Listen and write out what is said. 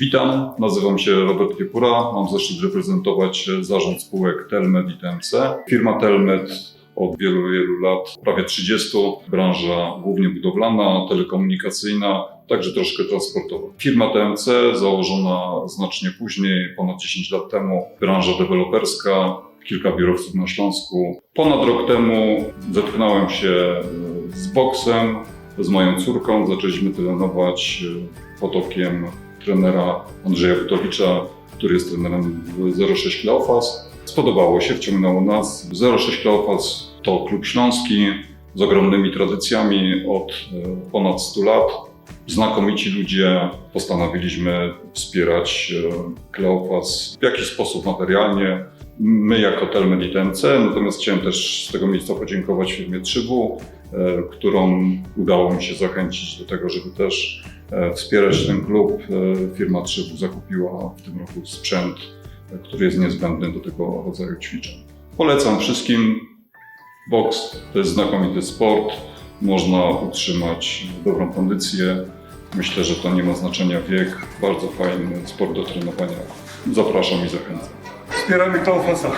Witam, nazywam się Robert Kiepura, mam zaszczyt reprezentować zarząd spółek Telmed i TMC. Firma Telmed od wielu, wielu lat, prawie 30, branża głównie budowlana, telekomunikacyjna, także troszkę transportowa. Firma TMC założona znacznie później, ponad 10 lat temu, branża deweloperska, kilka biurowców na Śląsku. Ponad rok temu zetknąłem się z boksem, z moją córką, zaczęliśmy trenować e, pod okiem trenera Andrzeja Butowicza, który jest trenerem w 06 Kleofas. Spodobało się, wciągnęło nas. 06 Kleofas to klub śląski z ogromnymi tradycjami od e, ponad 100 lat. Znakomici ludzie. Postanowiliśmy wspierać e, Kleofas w jakiś sposób materialnie. My jako Telmed i TMC, natomiast chciałem też z tego miejsca podziękować firmie 3W, e, którą udało mi się zachęcić do tego, żeby też wspierać ten klub. E, Firma 3W zakupiła w tym roku sprzęt, e, który jest niezbędny do tego rodzaju ćwiczeń. Polecam wszystkim. Boks to jest znakomity sport. Można utrzymać dobrą kondycję. Myślę, że to nie ma znaczenia wiek. Bardzo fajny sport do trenowania. Zapraszam i zachęcam. Wspieramy Kleofasa.